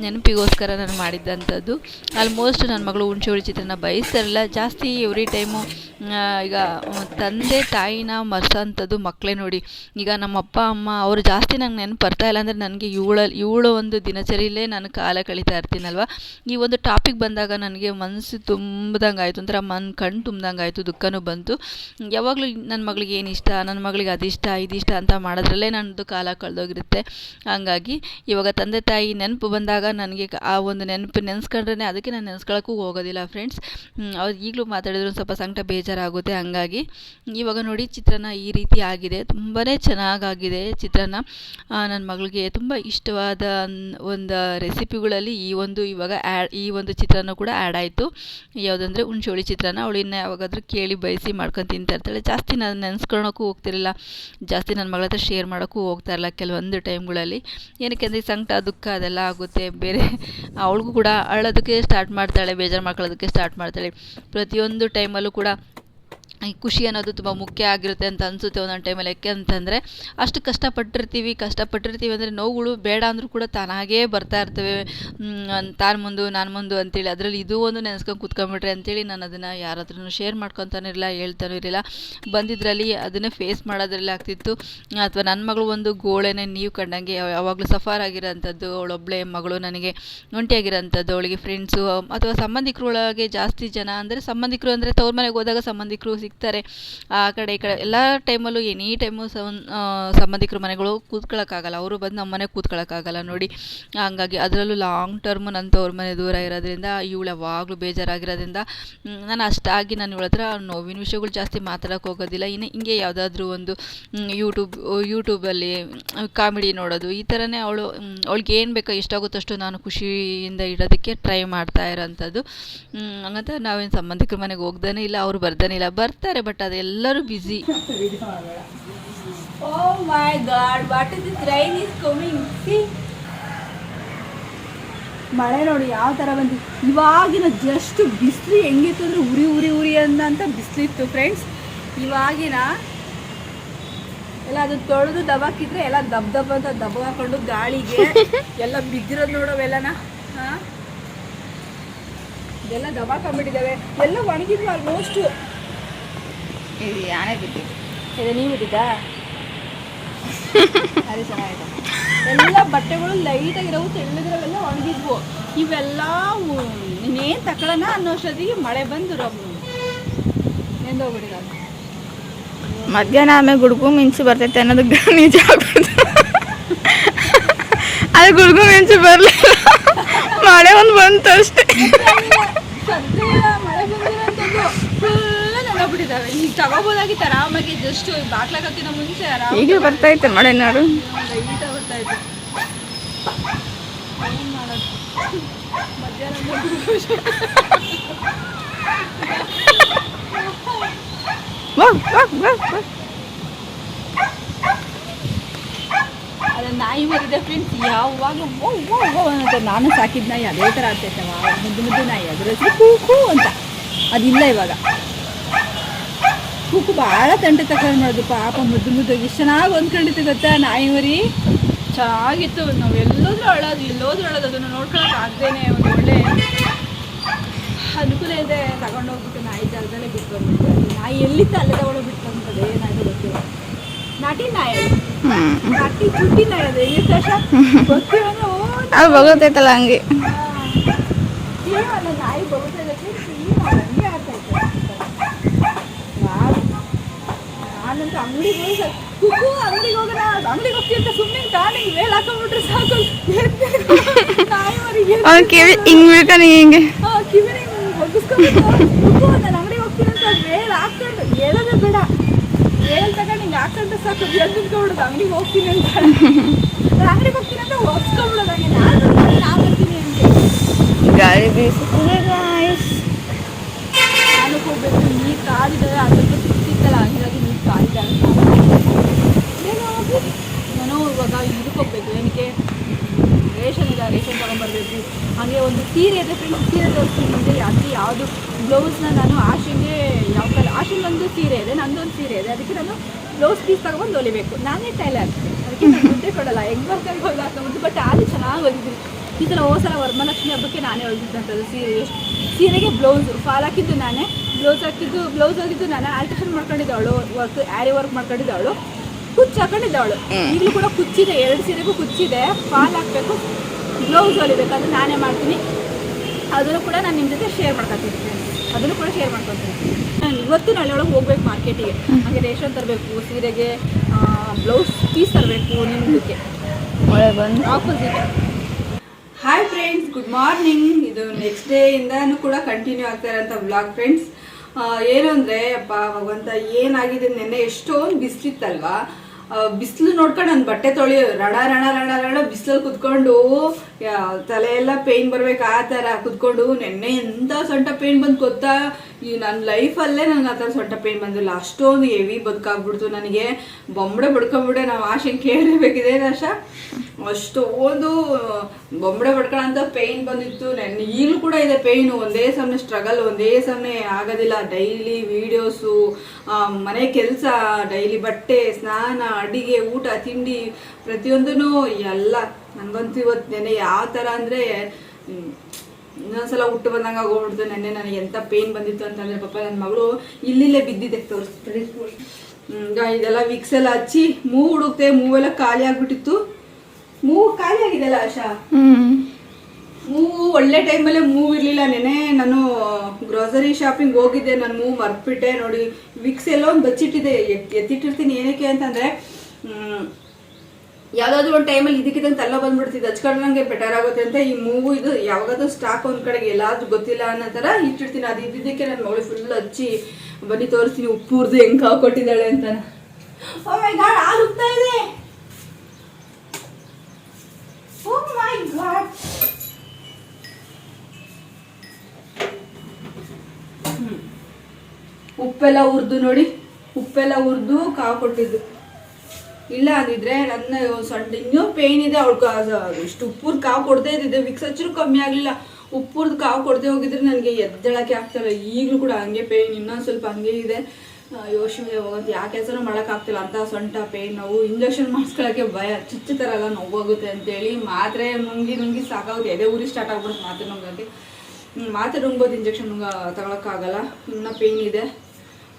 ನೆನಪಿಗೋಸ್ಕರ ನಾನು ಮಾಡಿದ್ದಂಥದ್ದು ಆಲ್ಮೋಸ್ಟ್ ನನ್ನ ಮಗಳು ಹುಣಸೆ ಹುಳಿ ಚಿತ್ರಾನ್ನ ಬಯಸ್ತಾರಲ್ಲ, ಜಾಸ್ತಿ ಎವ್ರಿ ಟೈಮು ಈಗ ತಂದೆ ತಾಯಿನ ಮರೆಸೋಂಥದ್ದು ಮಕ್ಕಳೇ ನೋಡಿ. ಈಗ ನಮ್ಮ ಅಪ್ಪ, ಅಮ್ಮ ಅವರು ಜಾಸ್ತಿ ನಂಗೆ ನೆನಪು ಬರ್ತಾ ಇಲ್ಲ ಅಂದರೆ ನನಗೆ ಇವಳ ಇವಳ ಒಂದು ದಿನಚರಿಯಲ್ಲೇ ನಾನು ಕಾಲ ಕಳೀತಾ ಇರ್ತೀನಲ್ವ? ಈ ಒಂದು ಟಾಪಿಕ್ ಬಂದಾಗ ನನಗೆ ಮನಸ್ಸು ತುಂಬಿದಂಗೆ ಆಯಿತು ಅಂದ್ರೆ ಮನ್ ಕಣ್ಣು ತುಂಬ್ದಂಗೆ ಆಯಿತು ದುಃಖನೂ ಬಂತು. ಯಾವಾಗಲೂ ನನ್ನ ಮಗಳಿಗೆ ಏನು ಇಷ್ಟ ನನ್ನ ಮಗಳಿಗೆ ಅದಿಷ್ಟ ಇದಿಷ್ಟ ಅಂತ ಮಾಡೋದ್ರಲ್ಲೇ ನನ್ನದು ಕಾಲ ಕಳೆದೋಗಿರುತ್ತೆ. ಹಂಗಾಗಿ ಇವಾಗ ತಂದೆ ತಾಯಿ ನೆನಪು ಬಂದಾಗ ನನಗೆ ಆ ಒಂದು ನೆನಪು ನೆನೆಸ್ಕೊಂಡ್ರೆ ಅದಕ್ಕೆ ನಾನು ನೆನೆಸ್ಕೊಳ್ಳೋಕ್ಕೂ ಹೋಗೋದಿಲ್ಲ ಫ್ರೆಂಡ್ಸ್. ಅವ್ರು ಈಗಲೂ ಮಾತಾಡಿದ್ರು ಸ್ವಲ್ಪ ಸಂಕಟ ಬೇಜಾರಾಗುತ್ತೆ, ಹಂಗಾಗಿ. ಇವಾಗ ನೋಡಿ ಚಿತ್ರಾನ್ನ ಈ ರೀತಿ ಆಗಿದೆ. ತುಂಬಾ ಚೆನ್ನಾಗಾಗಿದೆ ಚಿತ್ರಾನ್ನ ನನ್ನ ಮಗಳಿಗೆ ತುಂಬ ಇಷ್ಟವಾದ ಒಂದು ರೆಸಿಪಿಗಳಲ್ಲಿ ಈ ಒಂದು ಇವಾಗ ಆ್ಯಡ್ ಈ ಒಂದು ಚಿತ್ರಾನ್ನ ಕೂಡ ಆ್ಯಡ್ ಆಯಿತು. ಯಾವುದಂದ್ರೆ ಹುಣ್ಸೋಳಿ ಚಿತ್ರಾನ್ನ ಅವಳು ಇನ್ನು ಯಾವಾಗಾದರೂ ಕೇಳಿ ಬಯಸಿ ಮಾಡ್ಕೊಂಡು ತಿಂತಾ ಇರ್ತಾಳೆ. ಜಾಸ್ತಿ ನಾನು ನೆನೆಸ್ಕೊಳಕ್ಕೂ ಹೋಗ್ತಿರಲಿಲ್ಲ. ಜಾಸ್ತಿ ನನ್ನ ಮಗಳ ಹತ್ರ ಶೇರ್ ಮಾಡೋಕ್ಕೂ ಹೋಗ್ತಾ ಇರಲ್ಲ ಕೆಲವೊಂದು ಟೈಮ್ಗಳಲ್ಲಿ. ಏನಕ್ಕೆ ಅಂದರೆ ಸಂಕಟ ದುಃಖ ಅದೆಲ್ಲ ಆಗುತ್ತೆ. ಬೇರೆ ಅವಳಿಗೂ ಕೂಡ ಅಳೋದಕ್ಕೆ ಸ್ಟಾರ್ಟ್ ಮಾಡ್ತಾಳೆ ಬೇಜಾರು ಮಾಡ್ಕೊಳ್ಳೋದಕ್ಕೆ ಸ್ಟಾರ್ಟ್ ಮಾಡ್ತಾಳೆ. ಪ್ರತಿಯೊಂದು ಟೈಮಲ್ಲೂ ಕೂಡ ಈ ಖುಷಿ ಅನ್ನೋದು ತುಂಬ ಮುಖ್ಯ ಆಗಿರುತ್ತೆ ಅಂತ ಅನಿಸುತ್ತೆ ಒಂದೊಂದು ಟೈಮಲ್ಲಿ ಯಾಕೆ ಅಂತಂದರೆ ಅಷ್ಟು ಕಷ್ಟಪಟ್ಟಿರ್ತೀವಿ ಕಷ್ಟಪಟ್ಟಿರ್ತೀವಿ ಅಂದರೆ ನೋವುಗಳು ಬೇಡ ಅಂದರೂ ಕೂಡ ತಾನಾಗೇ ಬರ್ತಾ ಇರ್ತವೆ. ತಾನು ಮುಂದು, ನಾನು ಮುಂದು ಅಂತೇಳಿ ಅದರಲ್ಲಿ ಇದು ಒಂದು ನೆನೆಸ್ಕೊಂಡು ಕೂತ್ಕೊಂಡ್ಬಿಟ್ರೆ ಅಂತೇಳಿ ನಾನು ಅದನ್ನು ಯಾರ ಶೇರ್ ಮಾಡ್ಕೊತಾನೂ ಇರಲಿಲ್ಲ, ಹೇಳ್ತಾನೂ ಇರಲಿಲ್ಲ. ಬಂದಿದ್ರಲ್ಲಿ ಅದನ್ನೇ ಫೇಸ್ ಮಾಡೋದ್ರಲ್ಲಿ ಆಗ್ತಿತ್ತು. ಅಥವಾ ನನ್ನ ಮಗಳು ಒಂದು ಗೋಳೆನೇ ನೀವು ಕಂಡಂಗೆ ಯಾವ- ಯಾವಾಗಲೂ ಸಫರ್ ಆಗಿರೋಂಥದ್ದು ಅವಳೊಬ್ಬಳೆ ಮಗಳು ನನಗೆ ಒಂಟಿಯಾಗಿರೋಂಥದ್ದು ಅವಳಿಗೆ ಫ್ರೆಂಡ್ಸು ಅಥವಾ ಸಂಬಂಧಿಕರೊಳಗೆ ಜಾಸ್ತಿ ಜನ ಅಂದರೆ ಸಂಬಂಧಿಕರು ಅಂದರೆ ತವ್ರ ಮನೆಗೆ ಹೋದಾಗ ಸಂಬಂಧಿಕರು ಸಿಗ್ತಾರೆ. ಆ ಕಡೆ ಈ ಕಡೆ ಎಲ್ಲ ಟೈಮಲ್ಲೂ ಎನಿ ಟೈಮು ಸಂಬಂಧಿಕರ ಮನೆಗಳು ಕೂತ್ಕೊಳ್ಳೋಕ್ಕಾಗಲ್ಲ ಅವರು ಬಂದು ನಮ್ಮ ಮನೆಗೆ ಕೂತ್ಕೊಳ್ಳೋಕ್ಕಾಗಲ್ಲ ನೋಡಿ. ಹಂಗಾಗಿ ಅದರಲ್ಲೂ ಲಾಂಗ್ ಟರ್ಮ್ ನನ್ನ ತವ್ರ ಮನೆ ದೂರ ಇರೋದ್ರಿಂದ, ಇವಳು ಯಾವಾಗಲೂ ಬೇಜಾರಾಗಿರೋದ್ರಿಂದ ನಾನು ಅಷ್ಟಾಗಿ ನಾನು ಇವಳ ಹತ್ರ ನೋವಿನ ವಿಷಯಗಳು ಜಾಸ್ತಿ ಮಾತಾಡೋಕೆ ಹೋಗೋದಿಲ್ಲ. ಇನ್ನು ಹಿಂಗೆ ಯಾವುದಾದ್ರೂ ಒಂದು ಯೂಟ್ಯೂಬ್ ಯೂಟ್ಯೂಬಲ್ಲಿ ಕಾಮಿಡಿ ನೋಡೋದು, ಈ ಥರನೇ ಅವಳು ಅವಳಿಗೆ ಏನು ಬೇಕೋ ಎಷ್ಟಾಗುತ್ತಷ್ಟು ನಾನು ಖುಷಿಯಿಂದ ಇಡೋದಕ್ಕೆ ಟ್ರೈ ಮಾಡ್ತಾ ಇರೋಂಥದ್ದು. ಹಂಗಂತ ನಾವೇನು ಸಂಬಂಧಿಕರ ಮನೆಗೆ ಹೋಗ್ದೇ ಇಲ್ಲ, ಅವ್ರು ಬರ್ದೇ ಇಲ್ಲ. ಬರ್ತಾರೆ but ಅದೆಲ್ಲರೂ busy Oh my god, what is this rain is coming? See? ಮಳೆ ನೋಡಿ ಯಾವ ತರ ಬಂದು. ಇವಾಗಿನ ಜಸ್ಟ್ ಬಿಸಿಲು ಹೆಂಗಿತ್ತು ಅಂದ್ರೆ ಉರಿ ಉರಿ ಉರಿ ಅನ್ನಂತ ಬಿಸಿಲಿತ್ತು ಫ್ರೆಂಡ್ಸ್ ಇವಾಗಿನ ಎಲ್ಲ ಅದು ತೊಳೆದು ದಬಾಕಿದ್ರೆ ಎಲ್ಲ ದಬ್ ದಬ್ ಅಂತ ದಬ ಹಾಕೊಂಡು ಗಾಳಿಗೆ ಎಲ್ಲ ಬಿದ್ದಿರೋದು ನೋಡೋವೆಲ್ಲನ ಹಾಂ? ಎಲ್ಲ ದಬಾಕೊಂಡ್ಬಿಟ್ಟಿದ್ದಾವೆ ಎಲ್ಲ ಒಣಗಿದ್ವು ಆಲ್ಮೋಸ್ಟು ಇದು ಯಾನೇ ಬಿದ್ದಿದ್ದು ಇದೆ ನೀವು ಬಿದ್ದಿದ್ದಾ? ಸರಿ ಚೆನ್ನಾಗಿದೆ. ಎಲ್ಲ ಬಟ್ಟೆಗಳು ಲೈಟಾಗಿರೋವು ತೆಳ್ಳಗಿರೋವೆಲ್ಲ ಒಣಗಿದ್ವು. ಇವೆಲ್ಲ ಇನ್ನೇನು ಅನ್ನೋ ಅಷ್ಟೊತ್ತಿಗೆ ಮಳೆ ಬಂದು ನೆಂದೋಗ್ಬಿಟ್ಟಿದ್ದಾವೆ. ಮಧ್ಯಾಹ್ನ ಆಮೇಲೆ ಗುಡುಗು ಮಿಂಚು ಬರ್ತೈತೆ ಅನ್ನೋದು ನಿಜ ಆಗ್ಬಿಡ್ತು ಅದು ಗುಡುಗು ಮಿಂಚು ಬರಲಿಲ್ಲ. ಮಳೆ ಒಂದು ಬಂತು ಅಷ್ಟೇ ಫುಲ್ ನೆನೋಗ್ಬಿಟ್ಟಿದ್ದಾವೆ ಈಗ ತಗೋಬೋದಾಗಿತ್ತು ಆರಾಮಾಗಿ ಜಸ್ಟ್ ಬಾಗ್ಲಾಕಕ್ಕಿಂತ ಮುಂಚೆ ಆರಾಮ ಈಗ ಬರ್ತೈತೆ ಮಳೆ ನಾಡು. ಲೈಟಾಗಿ ಬರ್ತಾ ಇತ್ತು. ಏನ್ ಮಾಡೋದು? ಮಧ್ಯಾಹ್ನ. ಅದ ನಾಯಿ ಮರಿದೆ ಫ್ರೆಂಡ್ಸ್ ಯಾವಾಗ ಓ ಓ ಓ ಅಂತ ನಾನು ಸಾಕಿದ ನಾಯಿ ಅದೇ ಥರ ಆಗ್ತೈತೆ. ಮುದ್ದು ಮುದ್ದು ನಾಯಿ ಅದರ ಹೆಸರು ಕೂಕು ಅಂತ. ಅದಿಲ್ಲ ಇವಾಗ. ಕೂಕು ಭಾಳ ತಂಡ ತಕೊಂಡು ಮಾಡೋದು ಪಾಪ ಮುದ್ದು ಮುದ್ದು ಎಷ್ಟು ಚೆನ್ನಾಗಿ ಹೊಂದ್ಕೊಂಡಿತ್ತು ಗೊತ್ತಾ ನಾಯಿ ಮರಿ? ಚೆನ್ನಾಗಿತ್ತು ನಾವು ಎಲ್ಲೋದ್ರೂ ಅಳೋದು ಎಲ್ಲೋದ್ರೂ ಅಳೋದು ಅದನ್ನು ನೋಡ್ಕೊಳಕ್ಕೆ ಆಗ್ದೇನೆ ಒಂದು ಒಳ್ಳೆ ಅನುಕೂಲ ಇದೆ. ತಗೊಂಡೋಗ್ಬಿಟ್ಟು ನಾಯಿ ಜಾಗದಲ್ಲೇ ಬಿಟ್ಟು ನಾಯಿ ಎಲ್ಲಿತ್ತು ಅಲ್ಲೇ ತಗೊಂಡೋಗಿ ಬಿಟ್ಟು ಏನಾಯ್ತು ಗೊತ್ತಿಲ್ಲ. ನಾಟಿ ನಾಯಿ ನಾಟಿ ಚುಟ್ಟಿ ನಾಯಿ ಅದು. ಎಲ್ಲಿ? ಗೊತ್ತಿರೋನು, ಬಗೋತೈತಲ್ಲ ಹಂಗೆ. ನಾಯಿ ಬರುತ್ತೆ ಅದಕ್ಕೆ ಏನು ಹಂಗೆ ಆಡ್ತಾ ಇತ್ತು. ವಾವ್. ನಾನಂತೂ ಅಂಗಡಿಗೆ ಹೋಗಿ ಕುಕ್ಕು ಅಂಗಡಿಗೆ ಹೋಗೋಣ ಅಂಗಡಿಗೆ ಹೋಗ್ತಿರ್ತ ಸುಮ್ಮನೆ ತಾನೇ ವೇಲ್ ಹಾಕೊಂಡ್ಬಿಟ್ರೆ ಸಾಕು. ನಾಯಿ ಮರಿಗೆ ಅವ್ನು ಕಿವಿ ಹಿಂಗ್ ಬೀಳ್ತಾನೆ ಹಿಂಗೆ? ಆ, ಕಿವಿನ ಹಿಂಗ್ ಒಗ್ಗಿಸ್ಕೊಂಡ್ಬಿಟ್ಟು, ಕುಕ್ಕು ನಾನು ಅಂಗಡಿಗೆ ಹೋಗ್ತೀನಿ ಅಂತ ವೇಲ್ ಹಾಕೊಂಡು ಹೇಳೋದೇ ಬೇಡ. ವೇಲ್ ತಗೊಂಡು ಹಿಂಗೆ ಹಾಕೊಂಡ್ರೆ ಸಾಕು. ಎದ್ದು ನಿಂತ್ಕೊಂಡ್ಬಿಡೋದು ಅಂಗಡಿಗೆ ಹೋಗ್ತೀನಿ ಅಂತ. ನಾನು ಅಂಗಡಿಗೆ ಹೋಗ್ತೀನಿ ಅಂತ ಒಗ್ಸ್ಕೊಂಡ್ಬಿಡೋದು ಹಂಗೆ. ನಾನು ಬರ್ತೀನಿ, ನಾನು ಬರ್ತೀನಿ ಅಂತ. ಗಾಳಿ ಬೀಸುತ್ತಿದೆ ಗಾಯ್ಸ್ ನಾನು ಹೋಗ್ಬೇಕು. ನೀರು ಕಾದಿದ್ದಾವೆ ಅದ್ರ ಸಿಕ್ತಿತ್ತಲ್ಲ ಹಂಗಾಗಿ ನೀರು ಕಾದಿದ್ದಾವೆ ಏನೋ ಹೋಗಿ ಇವಾಗ ಇದಕ್ಕೆ ಹೋಗ್ಬೇಕು. ಏನಕ್ಕೆ? ರೇಷನ್ ಇದೆ, ರೇಷನ್ ತೊಗೊಂಬರ್ಬೇಕು ಹಾಗೆ ಒಂದು ಸೀರೆ ಇದೆ ಫ್ರೆಂಡ್ಸ್ ಸೀರೆ ತೋರಿಸ್ತೀನಿ ಅಂದರೆ ಅದಕ್ಕೆ ಯಾವುದು? ಬ್ಲೌಸ್ನ ನಾನು ಆಶಿಂಗೆ ಯಾವ ಕಾಲ, ಆಶಿಂಗ್ ಒಂದು ಸೀರೆ ಇದೆ, ನಂದೊಂದು ಸೀರೆ ಇದೆ. ಅದಕ್ಕೆ ನಾನು ಬ್ಲೌಸ್ ಪೀಸ್ ತಗೊಂಡು ಹೊಲಿಬೇಕು. ನಾನೇ ಟೈಲರ್ ಅದಕ್ಕೆ ನಾನು ದುಡ್ಡೇ ಕೊಡಲ್ಲ. ಹೆಂಗ್ ಬರ್ಕೊಂಡು ಹೊಲ್ದು ಹಾಕೊಂಡ್ಬಿಟ್ಟು ಬಟ್ ಅದು ಚೆನ್ನಾಗಿ ಹೊಲಿದ್ವಿ ಈ ಥರ ಹೋದ ಸಲ ವರಮಹಾಲಕ್ಷ್ಮಿ ಹಬ್ಬಕ್ಕೆ ನಾನೇ ಹೊಲಿದ್ದಂಥದ್ದು ಸೀರೆ. ಸೀರೆಗೆ ಬ್ಲೌಸು, ಫಾಲ್ ಹಾಕಿದ್ದು ನಾನೇ. ಬ್ಲೌಸ್ ಹಾಕಿದ್ದು ಬ್ಲೌಸ್ ಹಾಕಿದ್ದು ನಾನು ಆಲ್ಟ್ರೇಷನ್ ಮಾಡ್ಕೊಂಡಿದ್ದವಳು ವರ್ಕ್ ಆ್ಯಾರಿ ವರ್ಕ್ ಮಾಡ್ಕೊಂಡಿದ್ದವಳು ಕುಚ್ಚು ಹಾಕೊಂಡಿದ್ದವಳು ಈಗಲೂ ಕೂಡ ಕುಚ್ಚಿದೆ ಎರಡು ಸೀರೆಗೂ ಕುಚ್ಚಿದೆ. ಫಾಲ್ ಹಾಕಬೇಕು. ಬ್ಲೌಸ್ ಹೊಲಿಬೇಕು ಅದು ನಾನೇ ಮಾಡ್ತೀನಿ. ಅದನ್ನು ಕೂಡ ನಾನು ನಿಮ್ಮ ಜೊತೆ ಶೇರ್ ಮಾಡ್ಕೊತೀನಿ ಅದನ್ನು ಕೂಡ ಶೇರ್ ಮಾಡ್ಕೊತೀನಿ. ನಾನು ಇವತ್ತು ನಾಳೆ ಒಳಗೆ ಹೋಗ್ಬೇಕು ಮಾರ್ಕೆಟಿಗೆ ಹಾಗೆ ರೇಷನ್ ತರಬೇಕು ಸೀರೆಗೆ ಬ್ಲೌಸ್ ಪೀಸ್ ತರಬೇಕು ನಿಮ್ಮದಕ್ಕೆ opposite hi friends good morning ಇದು ನೆಕ್ಸ್ಟ್ ಡೇ ಇಂದಾನು ಕೂಡ ಕಂಟಿನ್ಯೂ ಆಗ್ತಾ ಇರೋಂಥ ಬ್ಲಾಗ್ ಫ್ರೆಂಡ್ಸ್ ಏನು ಅಂದ್ರೆ ಅಪ್ಪ ಭಗವಂತ ಏನಾಗಿದೆ ನೆನ್ನೆ ಎಷ್ಟೊಂದು ಬಿಸಿಲಿತ್ತಲ್ವಾ? ಬಿಸಿಲು ನೋಡ್ಕೊಂಡು ನನ್ನ ಬಟ್ಟೆ ತೊಳಿ, ರಣ ರಣ ರಣ ರಣ ಬಿಸಿಲಲ್ಲಿ ಕುತ್ಕೊಂಡು ತಲೆ ಎಲ್ಲ ಪೇಯ್ನ್ ಬರ್ಬೇಕು ಆ ಥರ ಕುತ್ಕೊಂಡು, ನೆನ್ನೆ ಎಂಥ ಸೊಂಟ ಪೇಯ್ನ್ ಬಂದು ಗೊತ್ತಾ? ಈ ನನ್ನ ಲೈಫಲ್ಲೇ ನನಗೆ ಆ ಥರ ಸೊಂಟ ಪೇಯ್ನ್ ಬಂದಿಲ್ಲ. ಅಷ್ಟೊಂದು ಹೆವಿ ಬದುಕಾಗ್ಬಿಡ್ತು ನನಗೆ. ಬೊಂಬಡೆ ಬಡ್ಕೊಂಬಿಡೆ ನಾವು ಆಶೆ ಕೇಳಬೇಕಿದೆ ಆಶಾ ಅಷ್ಟೊಂದು ಬೊಂಬಡೆ ಹೊಡ್ಕೊಳಂತ ಪೇಯ್ನ್ ಬಂದಿತ್ತು. ನೆನ್ನೆ ಈಗಲೂ ಕೂಡ ಇದೆ ಪೇಯ್ನು ಒಂದೇ ಸಮನೆ ಸ್ಟ್ರಗಲ್ ಒಂದೇ ಸಮನೆ ಆಗೋದಿಲ್ಲ. ಡೈಲಿ ವೀಡಿಯೋಸು ಮನೆ ಕೆಲಸ ಡೈಲಿ ಬಟ್ಟೆ, ಸ್ನಾನ, ಅಡಿಗೆ, ಊಟ, ತಿಂಡಿ ಪ್ರತಿಯೊಂದೂ ಎಲ್ಲ. ನನಗಂತೂ ಇವತ್ತು ನೆನೆ ಯಾವ ಥರ ಅಂದರೆ ಇನ್ನೊಂದ್ಸಲ ಹುಟ್ಟು ಬಂದಂಗೆ ಆಗೋಗ್ಬಿಡ್ತು. ನೆನ್ನೆ ನನಗೆ ಎಂಥ ಪೇಯ್ನ್ ಬಂದಿತ್ತು ಅಂತಂದರೆ, ಪಾಪ ನನ್ನ ಮಗಳು ಇಲ್ಲಿಲ್ಲೇ ಬಿದ್ದಿದೆ ತೋರಿಸ್ತಾರೆ ಇದೆಲ್ಲ ವಿಕ್ಸೆಲ್ಲ ಹಚ್ಚಿ ಮೂ ಹುಡುಕ್ತೆ ಮೂವೆಲ್ಲ ಖಾಲಿ ಆಗ್ಬಿಟ್ಟಿತ್ತು. ಮೂವ್ ಖಾಲಿ ಆಗಿದೆಲ್ಲ ಆಶಾ? ಮೂವ್ ಒಳ್ಳೆ ಟೈಮಲ್ಲೇ ಮೂವ್ ಇರಲಿಲ್ಲ. ನೆನೆ ನಾನು ಗ್ರೋಸರಿ ಶಾಪಿಂಗ್ ಹೋಗಿದ್ದೆ. ನಾನು ಮೂವ್ ಮರ್ತ್ಬಿಟ್ಟೆ. ನೋಡಿ ವಿಕ್ಸ್ ಎಲ್ಲ ಒಂದು ಬಚ್ಚಿಟ್ಟಿದೆ. ಎತ್- ಎತ್ತಿಟ್ಟಿರ್ತೀನಿ ಏನಕ್ಕೆ ಅಂತಂದರೆ ಯಾವುದಾದ್ರೂ ಒಂದು ಟೈಮಲ್ಲಿ ಇದಕ್ಕಿದಂತ ಎಲ್ಲ ಬಂದ್ಬಿಡ್ತಿದ್ದು ಹಚ್ಕೊಂಡ್ರಂಗೆ ಬೆಟರ್ ಆಗುತ್ತೆ ಅಂತ ಈ ಮೂವು ಇದು ಯಾವಾಗಾದ್ರೂ ಸ್ಟಾಕ್ ಒಂದು ಕಡೆಗೆ ಎಲ್ಲಾದ್ರೂ ಗೊತ್ತಿಲ್ಲ ಅನ್ನೋ ಥರ ಇಟ್ಟಿರ್ತೀನಿ. ಅದು ಇದ್ದಿದ್ದಕ್ಕೆ ನನ್ನ ಮಗಳು ಫುಲ್ ಹಚ್ಚಿ ಬನ್ನಿ ತೋರಿಸ್ತೀನಿ ಉಪ್ಪು ಹುರಿದು ಹೆಂಗೆ ಹಾಕೊಟ್ಟಿದ್ದಾಳೆ ಅಂತ. ಉಪ್ತಾ ಇದೆ. ಓ ಮೈ ಗಾಡ್ ಉಪ್ಪೆಲ್ಲ ಹುರಿದು ನೋಡಿ. ಉಪ್ಪೆಲ್ಲ ಹುರಿದು ಕಾವು ಕೊಟ್ಟಿದ್ದು. ಇಲ್ಲ ಅಂದಿದ್ರೆ ನನ್ನ ಸಣ್ಣ ಇನ್ನೂ ಪೇಯ್ನ್ ಇದೆ. ಅವಳು ಇಷ್ಟು ಉಪ್ಪುರ್ ಕಾವು ಕೊಡದೇ ಇದ್ದಿದ್ದೆ. ವಿಕ್ಸ್ ಹಚ್ಚರು ಕಮ್ಮಿ ಆಗಲಿಲ್ಲ. ಉಪ್ಪುರ್ದು ಕಾವು ಕೊಡದೆ ಹೋಗಿದ್ರೆ ನನಗೆ ಎದ್ದಳಕ್ಕೆ ಆಗ್ತಾಯಿಲ್ಲ ಈಗಲೂ ಕೂಡ ಹಂಗೆ ಪೇಯ್ನ್ ಇನ್ನೊಂದು ಸ್ವಲ್ಪ ಹಂಗೆ ಇದೆ. ಯೋಚನೆ ಹೋಗಂತ ಯಾವ ಕೆಲಸನೂ ಮಾಡೋಕ್ಕಾಗ್ತಿಲ್ಲ? ಅಂತ ಸೊಂಟ, ಪೇನ್, ನೋವು, ಇಂಜೆಕ್ಷನ್ ಮಾಡಿಸ್ಕೊಳ್ಳೋಕ್ಕೆ ಭಯ. ಚುಚ್ಚು ಥರ ಎಲ್ಲ ನೋವಾಗುತ್ತೆ ಅಂತೇಳಿ ಮಾತ್ರೆ ನುಂಗಿ ನುಂಗಿ ಸಾಕಾಗುತ್ತೆ. ಎದೆ ಊರಿ ಸ್ಟಾರ್ಟ್ ಆಗ್ಬಿಡುತ್ತೆ ಮಾತ್ರೆ ನುಂಗೋಕ್ಕೆ. ಮಾತ್ರೆ ನುಂಗ್ಬೋದು ಇಂಜೆಕ್ಷನ್ ನುಂಗ ತಗೊಳಕ್ಕಾಗಲ್ಲ. ಇನ್ನೂ ಪೇನ್ ಇದೆ.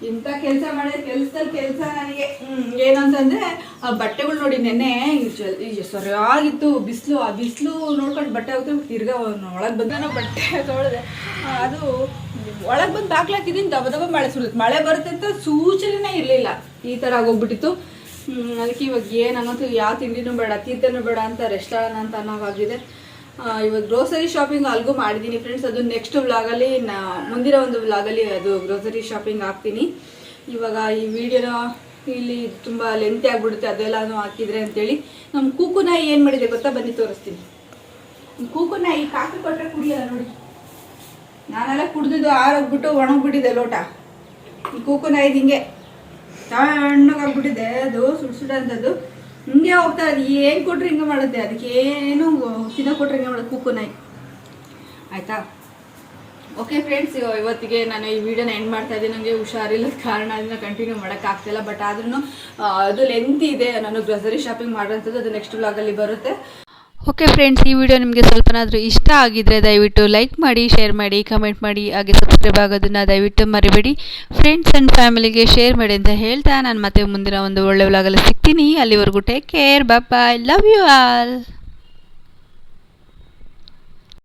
ಇಂಥ ಕೆಲಸ ಮಾಡಿದ ಕೆಲಸದಲ್ಲಿ ಕೆಲಸ ನನಗೆ ಏನು ಏನಂತಂದ್ರೆ, ಆ ಬಟ್ಟೆಗಳು ನೋಡಿ ನೆನ್ನೆ ಸರಿಯಾಗಿತ್ತು, ಬಿಸಿಲು, ಆ ಬಿಸಿಲು ನೋಡ್ಕೊಂಡು ಬಟ್ಟೆ ಹೋಗ್ತಾರೆ ತಿರ್ಗಾ ಒಳಗೆ ಬಂದ ಬಟ್ಟೆ ತೊಳೆದೆ. ಅದು ಒಳಗೆ ಬಂದು ಬಾಗ್ಲಾಕಿದ್ದೀನಿ ದಬ ದಬ ಮಳೆ ಸುರಿತು ಮಳೆ ಬರುತ್ತೆ ಅಂತ ಸೂಚನೆನೇ ಇರಲಿಲ್ಲ. ಈ ಥರ ಆಗೋಗ್ಬಿಟ್ಟಿತ್ತು. ಅದಕ್ಕೆ ಇವಾಗ ಏನು ಅನ್ನೋದು ಯಾವ ತಿಂಡಿನೂ ಬೇಡ ತೀರ್ಥನೂ ಬೇಡ ಅಂತ, ರೆಸ್ಟೋರೆಂಟ್ ಅಂತ ಅನ್ನೋವಾಗಿದೆ ಇವಾಗ ಗ್ರೋಸರಿ ಶಾಪಿಂಗ್ ಅಲ್ಗೂ ಮಾಡಿದ್ದೀನಿ ಫ್ರೆಂಡ್ಸ್ ಅದು ನೆಕ್ಸ್ಟ್ ವ್ಲಾಗಲ್ಲಿ ನಾ, ಮುಂದಿನ ಒಂದು ವ್ಲಾಗಲ್ಲಿ ಅದು ಗ್ರೋಸರಿ ಶಾಪಿಂಗ್ ಹಾಕ್ತೀನಿ. ಇವಾಗ ಈ ವಿಡಿಯೋನ ಇಲ್ಲಿ ತುಂಬ ಲೆಂತಿ ಆಗ್ಬಿಡುತ್ತೆ, ಅದೆಲ್ಲನೂ ಹಾಕಿದ್ರೆ ಅಂತೇಳಿ. ನಮ್ಮ ಕೂಕು ನಾಯಿ ಏನು ಮಾಡಿದೆ ಗೊತ್ತಾ? ಬನ್ನಿ ತೋರಿಸ್ತೀನಿ. ಕೂಕು ನಾಯಿ ಕಾಫಿ ಕೊಟ್ಟರೆ ಕುಡಿಯಲ್ಲ ನೋಡಿ. ನಾನೆಲ್ಲ ಕುಡಿದಿದ್ದು ಆರೋಗ್ಬಿಟ್ಟು ಒಣಗ್ಬಿಟ್ಟಿದೆ ಲೋಟ. ಈ ಕೂಕು ನಾಯಿ ಹಿಂಗೆ ತಣ್ಣಗಾಗ್ಬಿಟ್ಟಿದೆ, ಅದು ಸುಡ್ ಸುಡ ಅಂತದ್ದು ಹಿಂಗೆ ಹೋಗ್ತಾ ಅದು ಏನು ಕೊಟ್ರಿ ಹಿಂಗೆ ಮಾಡುತ್ತೆ? ಅದಕ್ಕೆ ಏನು ತಿನ್ನೋ ಕೊಟ್ರೆ ಹಿಂಗೆ ಮಾಡೋದು ಕುಕ್ಕು ನಾಯಿ. ಆಯ್ತಾ? ಓಕೆ ಫ್ರೆಂಡ್ಸ್ ಇವತ್ತಿಗೆ ನಾನು ಈ ವಿಡಿಯೋನ ಎಂಡ್ ಮಾಡ್ತಾ ಇದ್ದೀನಿ. ನನಗೆ ಹುಷಾರಿಲ್ಲದ ಕಾರಣ ಅದನ್ನ ಕಂಟಿನ್ಯೂ ಮಾಡೋಕ್ಕಾಗ್ತಿಲ್ಲ ಬಟ್ ಆದ್ರೂ ಅದು ಲೆಂತ್ ಇದೆ. ನಾನು ಗ್ರೋಸರಿ ಶಾಪಿಂಗ್ ಮಾಡೋಂಥದ್ದು ಅದು ನೆಕ್ಸ್ಟ್ ವ್ಲಾಗಲ್ಲಿ ಬರುತ್ತೆ. ಓಕೆ ಫ್ರೆಂಡ್ಸ್ ಈ ವಿಡಿಯೋ ನಿಮಗೆ ಸ್ವಲ್ಪನಾದರೂ ಇಷ್ಟ ಆಗಿದ್ದರೆ ದಯವಿಟ್ಟು ಲೈಕ್ ಮಾಡಿ ಶೇರ್ ಮಾಡಿ ಕಮೆಂಟ್ ಮಾಡಿ, ಹಾಗೆ ಸಬ್ಸ್ಕ್ರೈಬ್ ಆಗೋದನ್ನು ದಯವಿಟ್ಟು ಮರಿಬೇಡಿ. ಫ್ರೆಂಡ್ಸ್ ಆ್ಯಂಡ್ ಫ್ಯಾಮಿಲಿಗೆ ಶೇರ್ ಮಾಡಿ ಅಂತ ಹೇಳ್ತಾ ನಾನು ಮತ್ತೆ ಮುಂದಿನ ಒಂದು ಒಳ್ಳೆ ವ್ಲಾಗಲ್ಲಿ ಸಿಗ್ತೀನಿ. ಅಲ್ಲಿವರೆಗೂ take care bye love you all